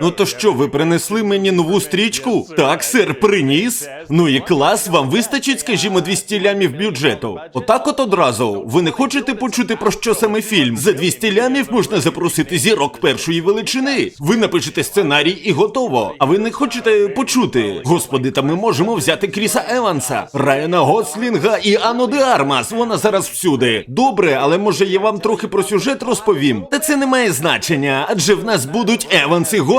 Ну то що, ви принесли мені нову стрічку? Так, сер, приніс. Ну і клас, вам вистачить, скажімо, 200 лямів бюджету. Отак от одразу. Ви не хочете почути про що саме фільм? За 200 лямів можна запросити зірок першої величини. Ви напишете сценарій і готово. А ви не хочете почути? Господи, та ми можемо взяти Кріса Еванса, Райана Гослінга і Анну де Армас. Вона зараз всюди. Добре, але може я вам трохи про сюжет розповім? Та це не має значення, адже в нас будуть Еванс і.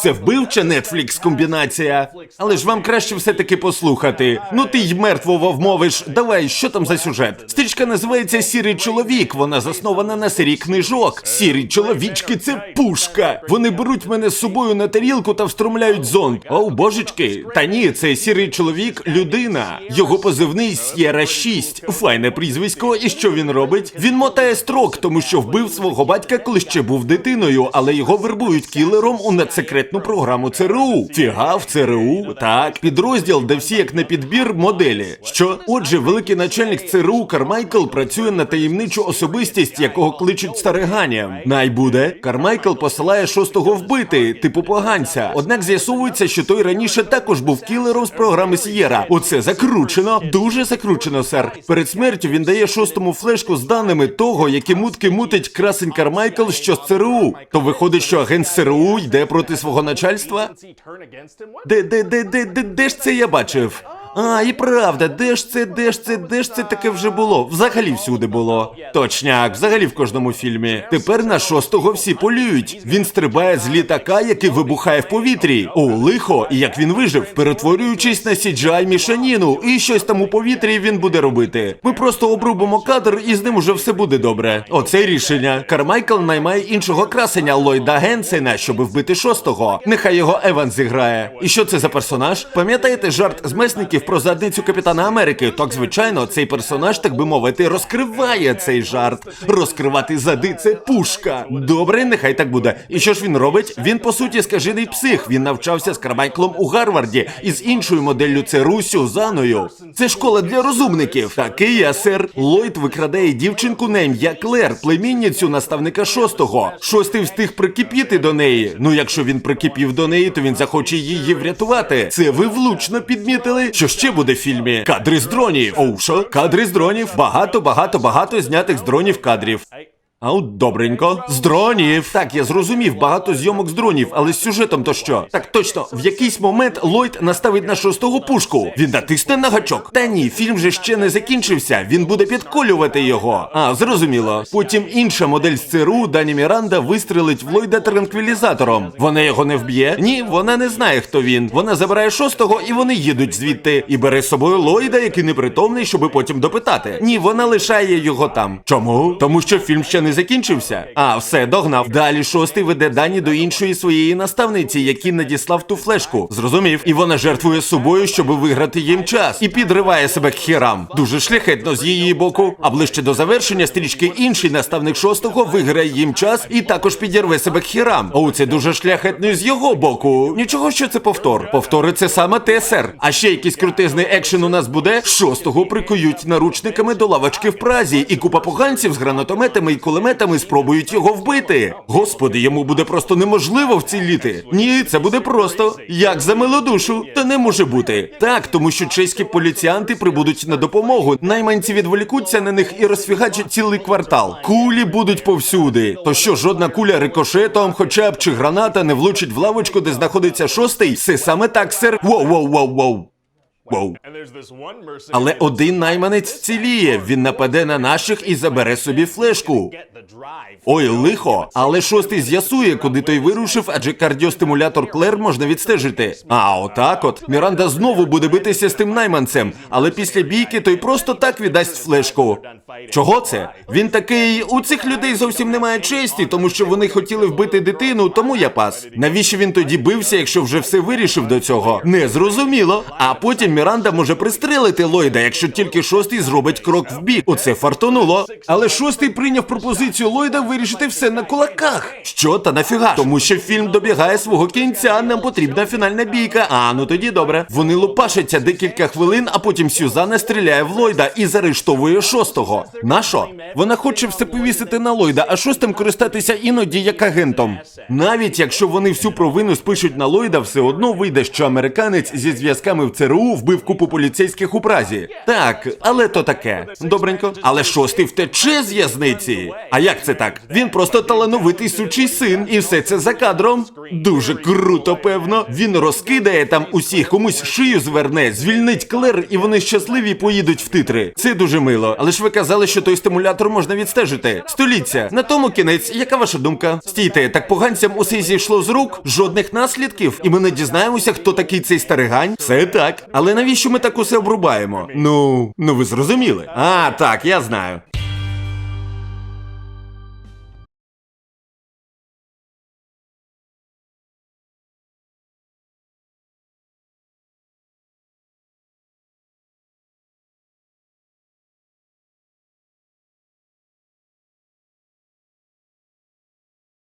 Це вбивча Netflix комбінація. Але ж вам краще все-таки послухати. Ну ти й мертвого вмовиш. Давай, що там за сюжет? Стрічка називається Сірий чоловік. Вона заснована на серії книжок. Сірі чоловічки це пушка. Вони беруть мене з собою на тарілку та встромляють зонд. О, божечки. Та ні, це сірий чоловік, людина. Його позивний Сєра 6. Файне прізвисько. І що він робить? Він мотає строк, тому що вбив свого батька, коли ще був дитиною, але його вербують кілером у надсекретну програму ЦРУ. Фіга в ЦРУ, так, підрозділ, де всі як на підбір моделі. Що? Отже, великий начальник ЦРУ Кармайкл працює на таємничу особистість, якого кличуть стариганням. Най буде. Кармайкл посилає шостого вбити, типу поганця. Однак з'ясовується, що той раніше також був кілером з програми Сієра. Оце закручено, дуже закручено, сер. Перед смертю він дає шостому флешку з даними того, які мутки мутить красень Кармайкл, що з ЦРУ. То виходить, що агент з ЦРУ йде проти свого начальства? Де, де, де, де, де, де ж це я бачив? А, і правда, де ж це, де ж це, де ж це таке вже було? Взагалі всюди було. Точняк, взагалі в кожному фільмі. Тепер на шостого всі полюють. Він стрибає з літака, який вибухає в повітрі. О, лихо, і як він вижив, перетворюючись на CGI мішаніну, і щось там у повітрі він буде робити. Ми просто обрубимо кадр, і з ним уже все буде добре. Оце рішення. Кармайкл наймає іншого красення Ллойда Генсена, щоб вбити шостого. Нехай його Еван зіграє. І що це за персонаж? Пам'ятаєте жарт з месників про задницю Капітана Америки? Так, звичайно, цей персонаж, так би мовити, розкриває цей жарт. Розкривати зади це пушка. Добре, нехай так буде. І що ж він робить? Він по суті скажений псих. Він навчався з Кармайклом у Гарварді і з іншою моделлю ЦРУ Сюзаною. Це школа для розумників. Такий я, сер. Ллойд викрадає дівчинку на ім'я Клер, племінницю наставника шостого. Шостий встиг прикипіти до неї. Ну, якщо він прикипів до неї, то він захоче її врятувати. Це ви влучно підмітили. Що ще буде в фільмі? Кадри з дронів. Оу, що? Кадри з дронів. Багато, багато, багато знятих з дронів кадрів. Ау, добренько. З дронів. Так, я зрозумів, багато зйомок з дронів, але з сюжетом то що? Так точно, в якийсь момент Ллойд наставить на шостого пушку. Він натисне на гачок. Та ні, фільм же ще не закінчився. Він буде підколювати його. А, зрозуміло. Потім інша модель з ЦРУ, Дані Міранда, вистрелить в Ллойда транквілізатором. Вона його не вб'є? Ні, вона не знає, хто він. Вона забирає шостого, і вони їдуть звідти. І бере з собою Ллойда, який непритомний, щоби потім допитати. Ні, вона лишає його там. Чому? Тому що фільм ще не закінчився. А, все, догнав. Далі шостий веде дані до іншої своєї наставниці, який надіслав ту флешку. Зрозумів. І вона жертвує собою, щоб виграти їм час. І підриває себе к хірам. Дуже шляхетно з її боку. А ближче до завершення стрічки інший наставник шостого виграє їм час і також підірве себе к хірам. О, це дуже шляхетно з його боку. Нічого, що це повтор. Повтори це саме те, сер. А ще якийсь крутизний екшен у нас буде. Шостого прикують наручниками до лавочки в Празі, і купа поганців з гранатометами і кулеметами спробують його вбити. Господи, йому буде просто неможливо вціліти. Ні, це буде просто як за милодушу. Та не може бути. Так, тому що чеські поліціянти прибудуть на допомогу. Найманці відволікуться на них і розфігачать цілий квартал. Кулі будуть повсюди. То що жодна куля рикошетом, хоча б чи граната не влучить в лавочку, де знаходиться шостий. Все саме так, сер. Воу, воу. Але один найманець вціліє. Він нападе на наших і забере собі флешку. Ой, лихо, але шостий з'ясує, куди той вирушив, адже кардіостимулятор Клер можна відстежити. А отак от Міранда знову буде битися з тим найманцем, але після бійки той просто так віддасть флешку. Чого це? Він такий, у цих людей зовсім немає честі, тому що вони хотіли вбити дитину, тому я пас. Навіщо він тоді бився, якщо вже все вирішив до цього? Не зрозуміло. А потім Міранда може пристрелити Ллойда, якщо тільки шостий зробить крок вбік. Оце фартонуло. Але шостий прийняв пропозицію Ллойда вирішити все на кулаках. Що та нафіга? Тому що фільм добігає свого кінця. Нам потрібна фінальна бійка. А ну тоді добре. Вони лупашаться декілька хвилин, а потім Сюзанна стріляє в Ллойда і заарештовує шостого. На що? Вона хоче все повісити на Ллойда, а шостим користатися іноді як агентом. Навіть якщо вони всю провину спишуть на Ллойда, все одно вийде, що американець зі зв'язками в ЦРУ вбив купу поліцейських у Празі. Так, але то таке. Добренько. Але шостий втече з в'язниці. А як це так? Він просто талановитий сучий син, і все це за кадром. Дуже круто, певно. Він розкидає там усіх, комусь шию зверне, звільнить Клер, і вони щасливі поїдуть в титри. Це дуже мило. Але ж ви казали, що той стимулятор можна відстежити. Століття. На тому кінець. Яка ваша думка? Стійте, так поганцям усе зійшло з рук, жодних наслідків, і ми не дізнаємося, хто такий цей старигань. Все так. Але навіщо ми так усе обрубаємо? Ну, ну ви зрозуміли. А, так, я знаю.